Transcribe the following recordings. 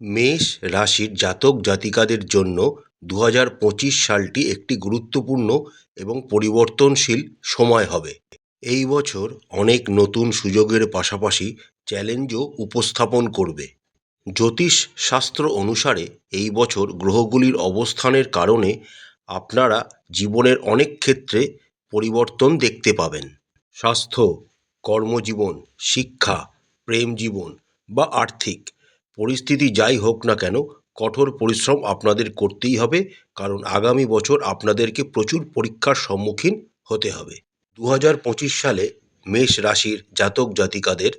মেষ রাশির জাতক জাতিকাদের জন্য দু হাজার পঁচিশ সালটি একটি গুরুত্বপূর্ণ এবং পরিবর্তনশীল সময় হবে। এই বছর অনেক নতুন সুযোগের পাশাপাশি চ্যালেঞ্জও উপস্থাপন করবে। জ্যোতিষ শাস্ত্র অনুসারে এই বছর গ্রহগুলির অবস্থানের কারণে আপনারা জীবনের অনেক ক্ষেত্রে পরিবর্তন দেখতে পাবেন। স্বাস্থ্য, কর্মজীবন, শিক্ষা, প্রেম জীবন বা আর্থিক পরিস্থিতি যাই হোক না কেন, কঠোর পরিশ্রম আপনাদের করতেই হবে, কারণ আগামী বছর আপনাদেরকে প্রচুর পরীক্ষার সম্মুখীন হতে হবে। দু হাজার পঁচিশ সালে মেষ রাশির জাতক জাতিকাদের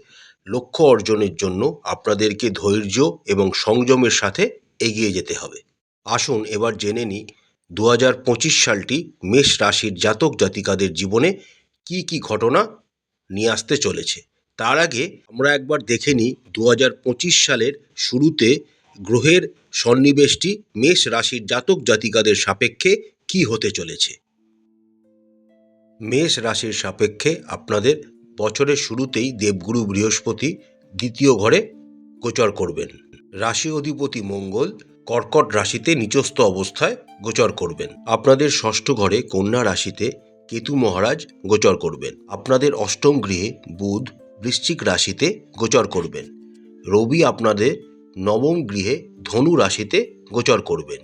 লক্ষ্য অর্জনের জন্য আপনাদেরকে ধৈর্য এবং সংযমের সাথে এগিয়ে যেতে হবে। আসুন এবার জেনে নিই দু হাজার পঁচিশ সালটি মেষ রাশির জাতক জাতিকাদের জীবনে কি কি ঘটনা নিয়ে আসতে চলেছে। তার আগে আমরা একবার দেখে নিই দু হাজার পঁচিশ সালের শুরুতে গ্রহের সন্নিবেশটি মেষ রাশির জাতক জাতিকাদের সাপেক্ষে কি হতে চলেছে। মেষ রাশির সাপেক্ষে আপনাদের বছরের শুরুতেই দেবগুরু বৃহস্পতি দ্বিতীয় ঘরে গোচর করবেন। রাশি অধিপতি মঙ্গল কর্কট রাশিতে নিচস্থ অবস্থায় গোচর করবেন। আপনাদের ষষ্ঠ ঘরে কন্যা রাশিতে কেতু মহারাজ গোচর করবেন। আপনাদের অষ্টম গৃহে বুধ বৃশ্চিক রাশিতে গোচর করবেন। রবি আপনাদের নবম গৃহে ধনু রাশিতে গোচর করবেন।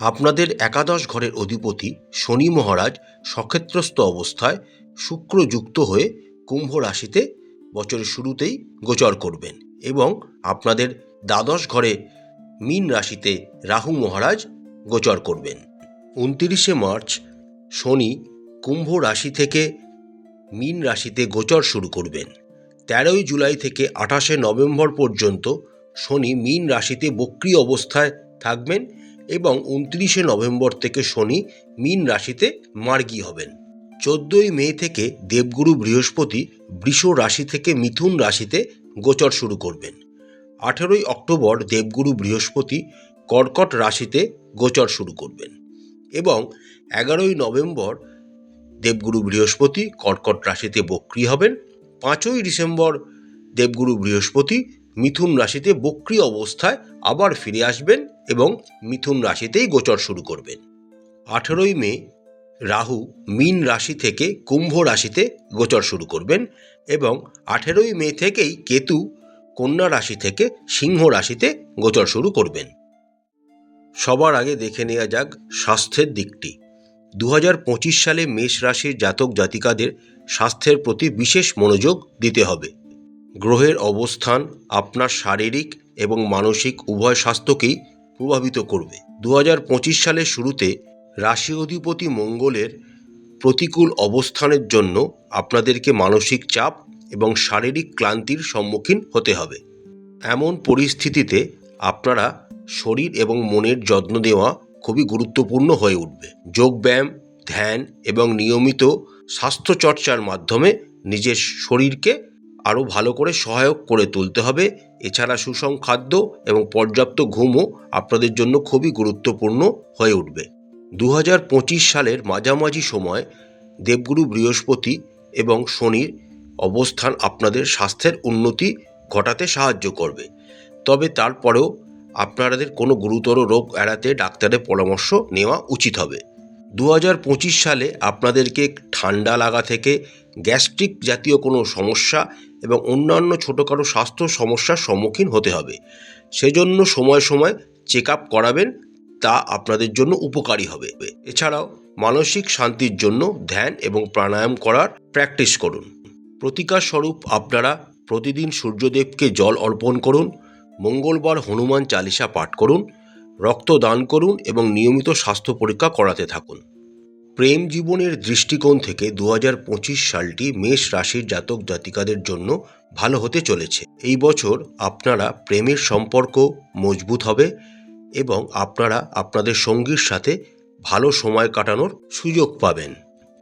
আপনাদের একাদশ ঘরের অধিপতি শনি মহারাজ সক্ষেত্রস্থ অবস্থায় শুক্রযুক্ত হয়ে কুম্ভ রাশিতে বছরের শুরুতেই গোচর করবেন এবং আপনাদের দ্বাদশ ঘরে মীন রাশিতে রাহু মহারাজ গোচর করবেন। উনতিরিশে মার্চ শনি কুম্ভ রাশি থেকে মীন রাশিতে গোচর শুরু করবেন। তেরোই জুলাই থেকে আঠাশে নভেম্বর পর্যন্ত শনি মীন রাশিতে বক্রি অবস্থায় থাকবেন এবং উনত্রিশে নভেম্বর থেকে শনি মীন রাশিতে মার্গী হবেন। চোদ্দোই মে থেকে দেবগুরু বৃহস্পতি বৃষ রাশি থেকে মিথুন রাশিতে গোচর শুরু করবেন। আঠেরোই অক্টোবর দেবগুরু বৃহস্পতি কর্কট রাশিতে গোচর শুরু করবেন এবং এগারোই নভেম্বর দেবগুরু বৃহস্পতি কর্কট রাশিতে বক্রি হবেন। পাঁচই ডিসেম্বর দেবগুরু বৃহস্পতি মিথুন রাশিতে বক্রি অবস্থায় আবার ফিরে আসবেন এবং মিথুন রাশিতেই গোচর শুরু করবেন। আঠেরোই মে, রাহু মীন রাশি থেকে কুম্ভ রাশিতে গোচর শুরু করবেন এবং আঠেরোই মে থেকেই কেতু কন্যা রাশি থেকে সিংহ রাশিতে গোচর শুরু করবেন। সবার আগে দেখে নেওয়া যাক স্বাস্থ্যের দিকটি। দু হাজার পঁচিশ সালে মেষ রাশির জাতক জাতিকাদের স্বাস্থ্যের প্রতি বিশেষ মনোযোগ দিতে হবে। গ্রহের অবস্থান আপনার শারীরিক এবং মানসিক উভয় স্বাস্থ্যকেই প্রভাবিত করবে। দু হাজার পঁচিশ সালের শুরুতে রাশি অধিপতি মঙ্গলের প্রতিকূল অবস্থানের জন্য আপনাদেরকে মানসিক চাপ এবং শারীরিক ক্লান্তির সম্মুখীন হতে হবে। এমন পরিস্থিতিতে আপনারা শরীর এবং মনের যত্ন দেওয়া খুবই গুরুত্বপূর্ণ হয়ে উঠবে। যোগব্যায়াম, ধ্যান এবং নিয়মিত স্বাস্থ্যচর্চার মাধ্যমে নিজের শরীরকে আরও ভালো করে সহায়ক করে তুলতে হবে। এছাড়া সুষম খাদ্য এবং পর্যাপ্ত ঘুমও আপনাদের জন্য খুবই গুরুত্বপূর্ণ হয়ে উঠবে। দু হাজার পঁচিশ সালের মাঝামাঝি সময় দেবগুরু বৃহস্পতি এবং শনির অবস্থান আপনাদের স্বাস্থ্যের উন্নতি ঘটাতে সাহায্য করবে। তবে তারপরেও আপনাদের কোনো গুরুতর রোগ এড়াতে ডাক্তারের পরামর্শ নেওয়া উচিত হবে। দু হাজার পঁচিশ সালে আপনাদেরকে ঠান্ডা লাগা থেকে গ্যাস্ট্রিক জাতীয় কোনো সমস্যা এবং অন্যান্য ছোটোখাটো স্বাস্থ্য সমস্যার সম্মুখীন হতে হবে। সেজন্য সময় সময় চেক আপ করাবেন, তা আপনাদের জন্য উপকারী হবে। এছাড়াও মানসিক শান্তির জন্য ধ্যান এবং প্রাণায়াম করার প্র্যাকটিস করুন। প্রতিকার স্বরূপ আপনারা প্রতিদিন সূর্যদেবকে জল অর্পণ করুন, মঙ্গলবার হনুমান চালিসা পাঠ করুন রক্ত দান করুন এবং নিয়মিত স্বাস্থ্য পরীক্ষা করাতে থাকুন। প্রেম জীবনের দৃষ্টিকোণ থেকে দু হাজার পঁচিশ সালটি মেষ রাশির জাতক জাতিকাদের জন্য ভালো হতে চলেছে। এই বছর আপনারা প্রেমের সম্পর্ক মজবুত হবে এবং আপনারা আপনাদের সঙ্গীর সাথে ভালো সময় কাটানোর সুযোগ পাবেন।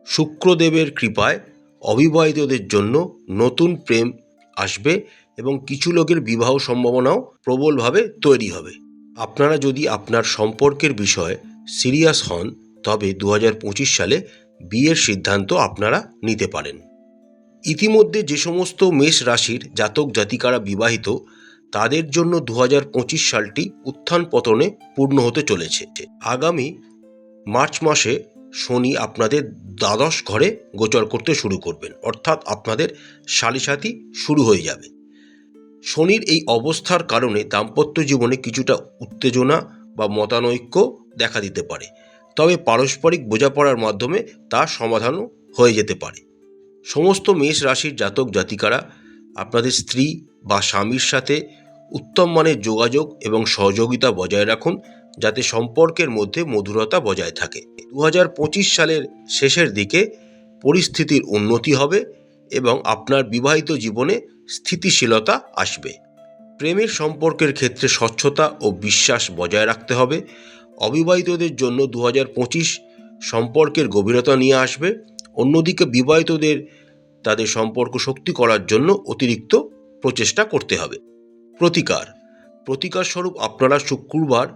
শুক্রদেবের কৃপায় অবিবাহিতদের জন্য নতুন প্রেম আসবে এবং কিছু লোকের বিবাহ সম্ভাবনাও প্রবলভাবে তৈরি হবে। আপনারা যদি আপনার সম্পর্কের বিষয়ে সিরিয়াস হন, তবে দু হাজার পঁচিশ সালে বিয়ের সিদ্ধান্ত আপনারা নিতে পারেন। ইতিমধ্যে যে সমস্ত মেষ রাশির জাতক জাতিকারা বিবাহিত, তাদের জন্য দু হাজার পঁচিশ সালটি উত্থান পতনে পূর্ণ হতে চলেছে। আগামী মার্চ মাসে শনি আপনাদের দ্বাদশ ঘরে গোচর করতে শুরু করবেন, অর্থাৎ আপনাদের সালিসাতি শুরু হয়ে যাবে। শনির এই অবস্থার কারণে দাম্পত্য জীবনে কিছুটা উত্তেজনা বা মতানৈক্য দেখা দিতে পারে। তবে পারস্পরিক বোঝাপড়ার মাধ্যমে তা সমাধানও হয়ে যেতে পারে। সমস্ত মেষ রাশির জাতক জাতিকারা আপনাদের স্ত্রী বা স্বামীর সাথে উত্তম মানের যোগাযোগ এবং সহযোগিতা বজায় রাখুন, যাতে সম্পর্কের মধ্যে মধুরতা বজায় থাকে। দু হাজার পঁচিশ সালের শেষের দিকে পরিস্থিতির উন্নতি হবে এবং আপনার বিবাহিত জীবনে স্থিতিশীলতা আসবে। প্রেমের সম্পর্কের ক্ষেত্রে স্বচ্ছতা ও বিশ্বাস বজায় রাখতে হবে। অবিবাহিতদের জন্য দু হাজার পঁচিশ সম্পর্কের গভীরতা নিয়ে আসবে। অন্যদিকে বিবাহিতদের তাদের সম্পর্ক শক্তি করার জন্য অতিরিক্ত প্রচেষ্টা করতে হবে। প্রতিকার। প্রতিকার স্বরূপ আপনারা শুক্রবার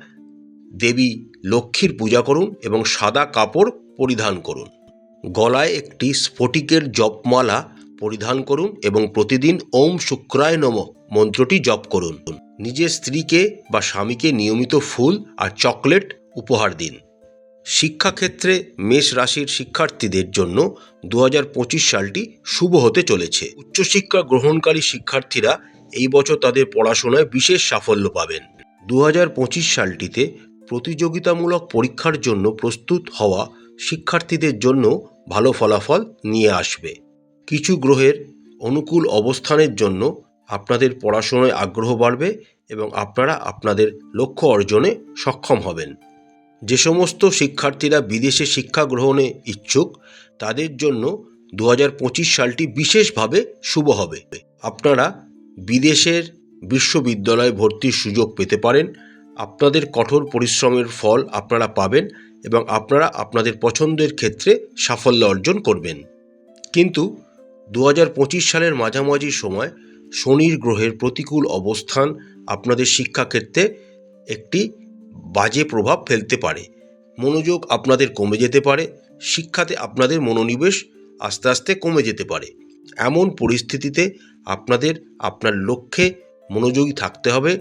দেবী লক্ষ্মীর পূজা করুন এবং সাদা কাপড় পরিধান করুন। গলায় একটি স্ফটিকের জপমালা পরিধান করুন এবং প্রতিদিন ওম শুক্রায় নম মন্ত্রটি জপ করুন। নিজের স্ত্রীকে বা স্বামীকে নিয়মিত ফুল আর চকলেট উপহার দিন। শিক্ষাক্ষেত্রে মেষ রাশির শিক্ষার্থীদের জন্য দু হাজার পঁচিশ সালটি শুভ হতে চলেছে। উচ্চশিক্ষা গ্রহণকারী শিক্ষার্থীরা এই বছর তাদের পড়াশোনায় বিশেষ সাফল্য পাবেন। দু হাজার পঁচিশ সালটিতে প্রতিযোগিতামূলক পরীক্ষার জন্য প্রস্তুত হওয়া শিক্ষার্থীদের জন্য ভালো ফলাফল নিয়ে আসবে। কিছু গ্রহের অনুকূল অবস্থানের জন্য আপনাদের পড়াশোনায় আগ্রহ বাড়বে এবং আপনারা আপনাদের লক্ষ্য অর্জনে সক্ষম হবেন। যে সমস্ত শিক্ষার্থীরা বিদেশে শিক্ষা গ্রহণে ইচ্ছুক, তাদের জন্য দু হাজার পঁচিশ সালটি বিশেষভাবে শুভ হবে। আপনারা বিদেশের বিশ্ববিদ্যালয়ে ভর্তির সুযোগ পেতে পারেন। আপনাদের কঠোর পরিশ্রমের ফল আপনারা পাবেন এবং আপনারা আপনাদের পছন্দের ক্ষেত্রে সাফল্য অর্জন করবেন। কিন্তু দু হাজার পঁচিশ সালের মাঝামাঝি সময় শনির গ্রহের প্রতিকূল অবস্থান আপনাদের শিক্ষাক্ষেত্রে একটি বাজে প্রভাব ফেলতে পারে। মনোযোগ আপনাদের কমে যেতে পারে, শিক্ষাতে আপনাদের মনোনিবেশ আস্তে আস্তে কমে যেতে পারে। এমন পরিস্থিতিতে আপনাদের, আপনার লক্ষ্যে মনোযোগী থাকতে হবে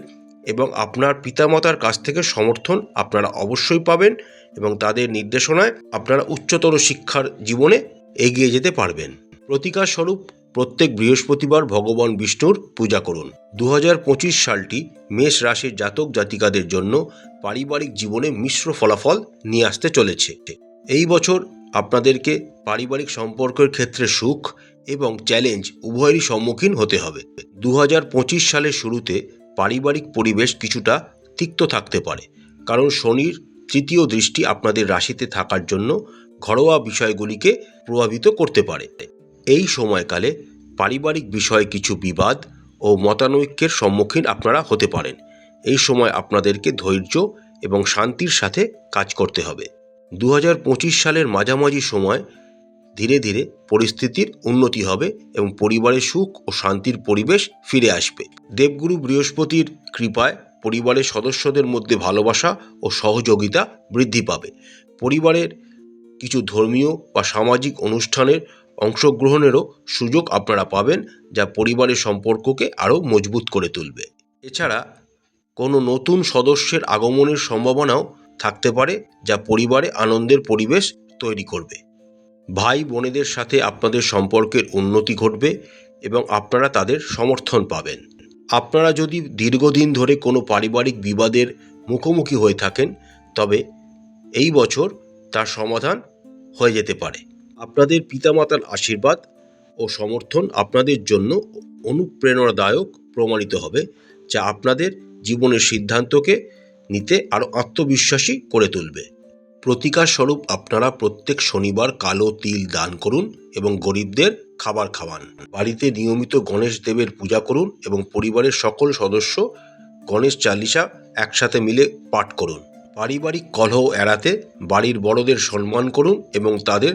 এবং আপনার পিতামাতার কাছ থেকে সমর্থন আপনারা অবশ্যই পাবেন এবং তাদের নির্দেশনায় আপনারা উচ্চতর শিক্ষার জীবনে এগিয়ে যেতে পারবেন। প্রতিকার স্বরূপ প্রত্যেক বৃহস্পতিবার ভগবান বিষ্ণুর পূজা করুন। দু হাজার পঁচিশ সালটি মেষ রাশির জাতক জাতিকাদের জন্য পারিবারিক জীবনে মিশ্র ফলাফল নিয়ে আসতে চলেছে। এই বছর আপনাদেরকে পারিবারিক সম্পর্কের ক্ষেত্রে সুখ এবং চ্যালেঞ্জ উভয়েরই সম্মুখীন হতে হবে। দু হাজার পঁচিশ সালের শুরুতে পারিবারিক পরিবেশ কিছুটা তিক্ত থাকতে পারে, কারণ শনির তৃতীয় দৃষ্টি আপনাদের রাশিতে থাকার জন্য ঘরোয়া বিষয়গুলিকে প্রভাবিত করতে পারে। এই সময়কালে পারিবারিক বিষয়ে কিছু বিবাদ ও মতানৈক্যের সম্মুখীন আপনারা হতে পারেন। এই সময় আপনাদেরকে ধৈর্য এবং শান্তির সাথে কাজ করতে হবে। দু হাজার পঁচিশ সালের মাঝামাঝি সময় ধীরে ধীরে পরিস্থিতির উন্নতি হবে এবং পরিবারের সুখ ও শান্তির পরিবেশ ফিরে আসবে। দেবগুরু বৃহস্পতির কৃপায় পরিবারের সদস্যদের মধ্যে ভালোবাসা ও সহযোগিতা বৃদ্ধি পাবে। পরিবারের কিছু ধর্মীয় বা সামাজিক অনুষ্ঠানের অংশগ্রহণেরও সুযোগ আপনারা পাবেন যা পরিবারের সম্পর্ককে আরও মজবুত করে তুলবে। এছাড়া কোনো নতুন সদস্যের আগমনের সম্ভাবনাও থাকতে পারে যা পরিবারে আনন্দের পরিবেশ তৈরি করবে। ভাই বোনেদের সাথে আপনাদের সম্পর্কের উন্নতি ঘটবে এবং আপনারা তাদের সমর্থন পাবেন। আপনারা যদি দীর্ঘদিন ধরে কোনো পারিবারিক বিবাদের মুখোমুখি হয়ে থাকেন, তবে এই বছর তার সমাধান হয়ে যেতে পারে। আপনাদের পিতামাতার আশীর্বাদ ও সমর্থন আপনাদের জন্য অনুপ্রেরণাদায়ক প্রমাণিত হবে, যা আপনাদের জীবনের সিদ্ধান্তকে নিতে আরও আত্মবিশ্বাসী করে তুলবে। প্রতিকার স্বরূপ আপনারা প্রত্যেক শনিবার কালো তিল দান করুন এবং গরিবদের খাবার খাওয়ান। বাড়িতে নিয়মিত গণেশ দেবের পূজা করুন এবং পরিবারের সকল সদস্য গণেশ চালিসা একসাথে মিলে পাঠ করুন। পারিবারিক কলহ এড়াতে বাড়ির বড়দের সম্মান করুন এবং তাদের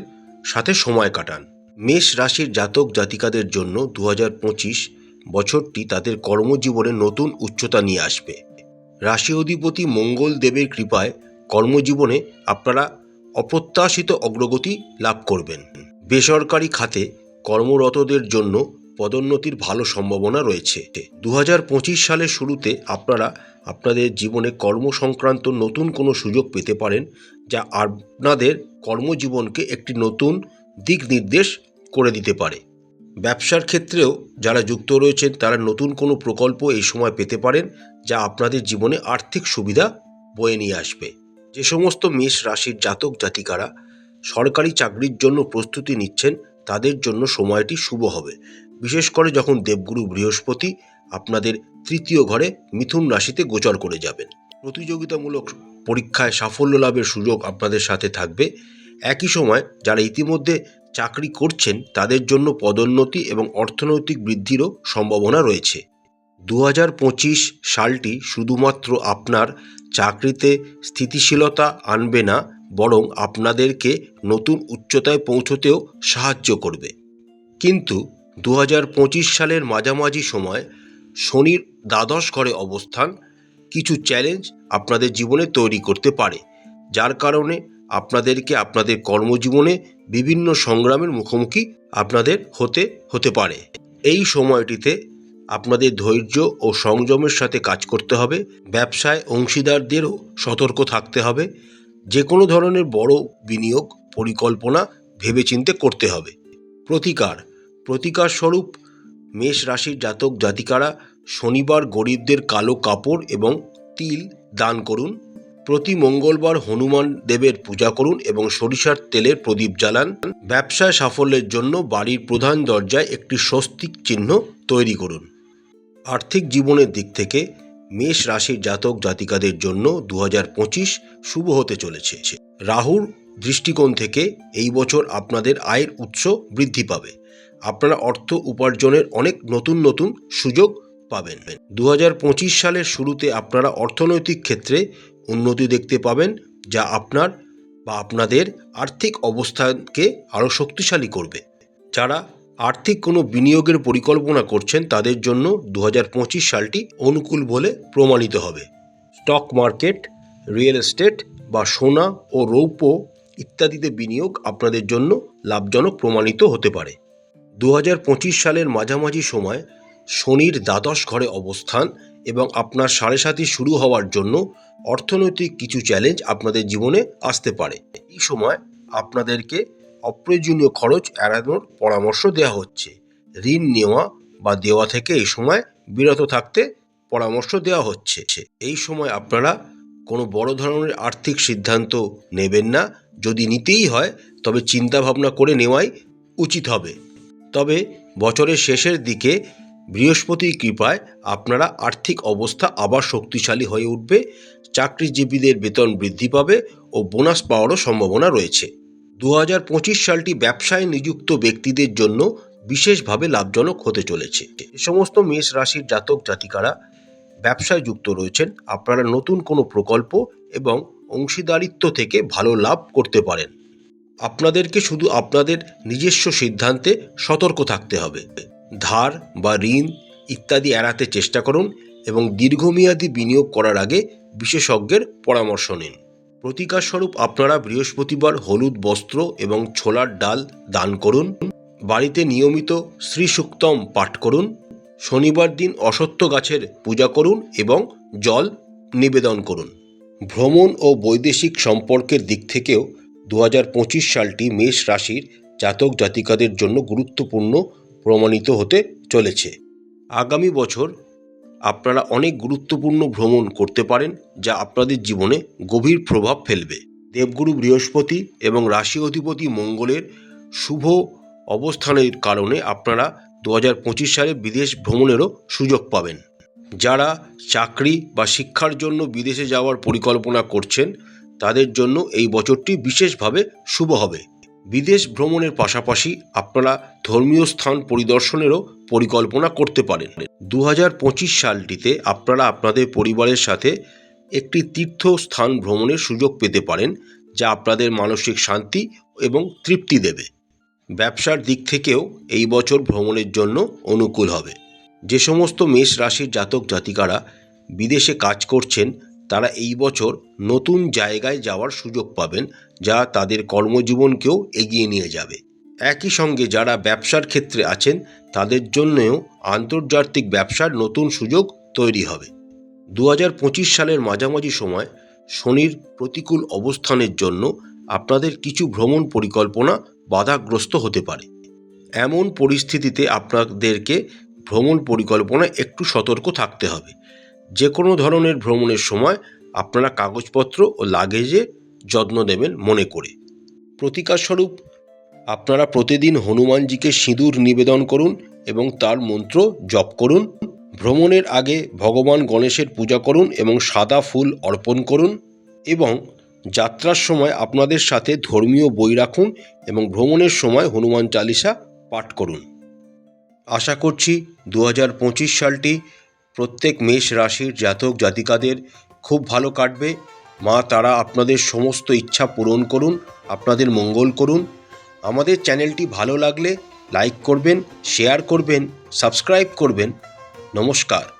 সাথে সময় কাটান। মেষ রাশির জাতক জাতিকাদের জন্য দু হাজার পঁচিশ বছরটি তাদের কর্মজীবনে নতুন উচ্চতা নিয়ে আসবে। রাশি অধিপতি মঙ্গল দেবের কৃপায় কর্মজীবনে আপনারা অপ্রত্যাশিত অগ্রগতি লাভ করবেন। বেসরকারি খাতে কর্মরতদের জন্য পদোন্নতির ভালো সম্ভাবনা রয়েছে। দু হাজার পঁচিশ সালের শুরুতে আপনারা আপনাদের জীবনে কর্ম সংক্রান্ত নতুন কোনো সুযোগ পেতে পারেন, যা আপনাদের কর্মজীবনকে একটি নতুন দিক নির্দেশ করে দিতে পারে। ব্যবসার ক্ষেত্রেও যারা যুক্ত রয়েছেন, তারা নতুন কোনো প্রকল্প এই সময় পেতে পারেন, যা আপনাদের জীবনে আর্থিক সুবিধা বয়ে নিয়ে আসবে। যে সমস্ত মেষ রাশির জাতক জাতিকারা সরকারি চাকরির জন্য প্রস্তুতি নিচ্ছেন, তাদের জন্য সময়টি শুভ হবে। বিশেষ করে যখন দেবগুরু বৃহস্পতি আপনাদের তৃতীয় ঘরে মিথুন রাশিতে গোচর করে যাবেন। প্রতিযোগিতামূলক পরীক্ষায় সাফল্য লাভের সুযোগ আপনাদের সাথে থাকবে। একই সময় যারা ইতিমধ্যে চাকরি করছেন, তাদের জন্য পদোন্নতি এবং অর্থনৈতিক বৃদ্ধিরও সম্ভাবনা রয়েছে। দু হাজার পঁচিশ সালটি শুধুমাত্র আপনার চাকরিতে স্থিতিশীলতা আনবে না, বরং আপনাদেরকে নতুন উচ্চতায় পৌঁছতেও সাহায্য করবে। কিন্তু দু হাজার পঁচিশ সালের মাঝামাঝি সময় শনির দ্বাদশ ঘরে অবস্থান কিছু চ্যালেঞ্জ আপনাদের জীবনে তৈরি করতে পারে। যার কারণে আপনাদেরকে আপনাদের কর্মজীবনে বিভিন্ন সংগ্রামের মুখোমুখি আপনাদের হতে হতে পারে। এই সময়টিতে আপনাদের ধৈর্য ও সংযমের সাথে কাজ করতে হবে। ব্যবসায় অংশীদারদেরও সতর্ক থাকতে হবে। যে কোনো ধরনের বড় বিনিয়োগ পরিকল্পনা ভেবেচিন্তে করতে হবে। প্রতিকার প্রতিকার স্বরূপ, মেষ রাশির জাতক জাতিকারা শনিবার গরিবদের কালো কাপড় এবং তিল দান করুন। প্রতি মঙ্গলবার হনুমান দেবের পূজা করুন এবং সরিষার তেলের প্রদীপ জ্বালান। ব্যবসায় সাফল্যের জন্য বাড়ির প্রধান দরজায় একটি স্বস্তিক চিহ্ন তৈরি করুন। আর্থিক জীবনের দিক থেকে মেষ রাশির জাতক জাতিকাদের জন্য দু হাজার পঁচিশ শুভ হতে চলেছে। রাহুর দৃষ্টিকোণ থেকে এই বছর আপনাদের আয়ের উৎস বৃদ্ধি পাবে। আপনারা অর্থ উপার্জনের অনেক নতুন নতুন সুযোগ পাবেন। দু হাজার পঁচিশ সালের শুরুতে আপনারা অর্থনৈতিক ক্ষেত্রে উন্নতি দেখতে পাবেন, যা আপনার বা আপনাদের আর্থিক অবস্থানকে আরও শক্তিশালী করবে। যারা আর্থিক কোনো বিনিয়োগের পরিকল্পনা করছেন, তাদের জন্য দু হাজার পঁচিশ সালটি অনুকূল বলে প্রমাণিত হবে। স্টক মার্কেট, রিয়েল এস্টেট বা সোনা ও রৌপ্য ইত্যাদিতে বিনিয়োগ আপনাদের জন্য লাভজনক প্রমাণিত হতে পারে। দু হাজার পঁচিশ সালের মাঝামাঝি সময় শনির দ্বাদশ ঘরে অবস্থান এবং আপনার সাড়ে সাথী শুরু হওয়ার জন্য অর্থনৈতিক কিছু চ্যালেঞ্জ আপনাদের জীবনে আসতে পারে। এই সময় আপনাদেরকে অপ্রয়োজনীয় খরচ এড়ানোর পরামর্শ দেওয়া হচ্ছে। ঋণ নেওয়া বা দেওয়া থেকে এই সময় বিরত থাকতে পরামর্শ দেওয়া হচ্ছে। এই সময় আপনারা কোনো বড় ধরনের আর্থিক সিদ্ধান্ত নেবেন না। যদি নিতেই হয়, তবে চিন্তা ভাবনা করে নেওয়াই উচিত হবে। তবে বছরের শেষের দিকে বৃহস্পতির কৃপায় আপনারা আর্থিক অবস্থা আবার শক্তিশালী হয়ে উঠবে, চাকরিজীবীদের বেতন বৃদ্ধি পাবে ও বোনাস পাওয়ারও সম্ভাবনা রয়েছে। দু হাজার পঁচিশ সালটি ব্যবসায় নিযুক্ত ব্যক্তিদের জন্য বিশেষভাবে লাভজনক হতে চলেছে। এ সমস্ত মেষ রাশির জাতক জাতিকারা ব্যবসায় যুক্ত রয়েছেন, আপনারা নতুন কোনো প্রকল্প এবং অংশীদারিত্ব থেকে ভালো লাভ করতে পারেন। আপনাদেরকে শুধু আপনাদের নিজস্ব সিদ্ধান্তে সতর্ক থাকতে হবে। ধার বা ঋণ ইত্যাদি এড়াতে চেষ্টা করুন এবং দীর্ঘমেয়াদী বিনিয়োগ করার আগে বিশেষজ্ঞের পরামর্শ নিন। প্রতিকারস্বরূপ আপনারা বৃহস্পতিবার হলুদ বস্ত্র এবং ছোলার ডাল দান করুন। বাড়িতে নিয়মিত শ্রী সুক্তম পাঠ করুন। শনিবার দিন অসত্য গাছের পূজা করুন এবং জল নিবেদন করুন। ভ্রমণ ও বৈদেশিক সম্পর্কের দিক থেকেও দু হাজার পঁচিশ সালটি মেষ রাশির জাতক জাতিকাদের জন্য গুরুত্বপূর্ণ প্রমাণিত হতে চলেছে। আগামী বছর আপনারা অনেক গুরুত্বপূর্ণ ভ্রমণ করতে পারেন, যা আপনাদের জীবনে গভীর প্রভাব ফেলবে। দেবগুরু বৃহস্পতি এবং রাশি অধিপতি মঙ্গলের শুভ অবস্থানের কারণে আপনারা দু হাজার পঁচিশ সালে বিদেশ ভ্রমণেরও সুযোগ পাবেন। যারা চাকরি বা শিক্ষার জন্য বিদেশে যাওয়ার পরিকল্পনা করছেন তাদের জন্য এই বছরটি বিশেষভাবে শুভ হবে। বিদেশ ভ্রমণের পাশাপাশি আপনারা ধর্মীয় স্থান পরিদর্শনেরও পরিকল্পনা করতে পারেন। দু হাজার পঁচিশ সালটিতে আপনারা আপনাদের পরিবারের সাথে একটি তীর্থস্থান ভ্রমণের সুযোগ পেতে পারেন, যা আপনাদের মানসিক শান্তি এবং তৃপ্তি দেবে। ব্যবসার দিক থেকেও এই বছর ভ্রমণের জন্য অনুকূল হবে। যে সমস্ত মেষ রাশির জাতক জাতিকারা বিদেশে কাজ করছেন তারা এই বছর নতুন জায়গায় যাওয়ার সুযোগ পাবেন, যা তাদের কর্মজীবনকেও এগিয়ে নিয়ে যাবে। একই সঙ্গে যারা ব্যবসার ক্ষেত্রে আছেন, তাদের জন্যও আন্তর্জাতিক ব্যবসার নতুন সুযোগ তৈরি হবে। দু সালের মাঝামাঝি সময় শনির প্রতিকূল অবস্থানের জন্য আপনাদের কিছু ভ্রমণ পরিকল্পনা বাধাগ্রস্ত হতে পারে। এমন পরিস্থিতিতে আপনাদেরকে ভ্রমণ পরিকল্পনা একটু সতর্ক থাকতে হবে। যে কোনো ধরনের ভ্রমণের সময় আপনারা কাগজপত্র ও লাগেজে যত্ন দেবেন মনে করে। প্রতিকারস্বরূপ আপনারা প্রতিদিন হনুমানজিকে সিঁদুর নিবেদন করুন এবং তার মন্ত্র জপ করুন। ভ্রমণের আগে ভগবান গণেশের পূজা করুন এবং সাদা ফুল অর্পণ করুন এবং যাত্রার সময় আপনাদের সাথে ধর্মীয় বই রাখুন এবং ভ্রমণের সময় হনুমান চালিসা পাঠ করুন। আশা করছি দু হাজার পঁচিশ সালটি প্রত্যেক মেষ রাশির জাতক জাতিকাদের খুব ভালো কাটবে। মা, তারা আপনাদের সমস্ত ইচ্ছা পূরণ করুন, আপনাদের মঙ্গল করুন। আমাদের চ্যানেলটি ভালো লাগলে লাইক করবেন, শেয়ার করবেন, সাবস্ক্রাইব করবেন। নমস্কার।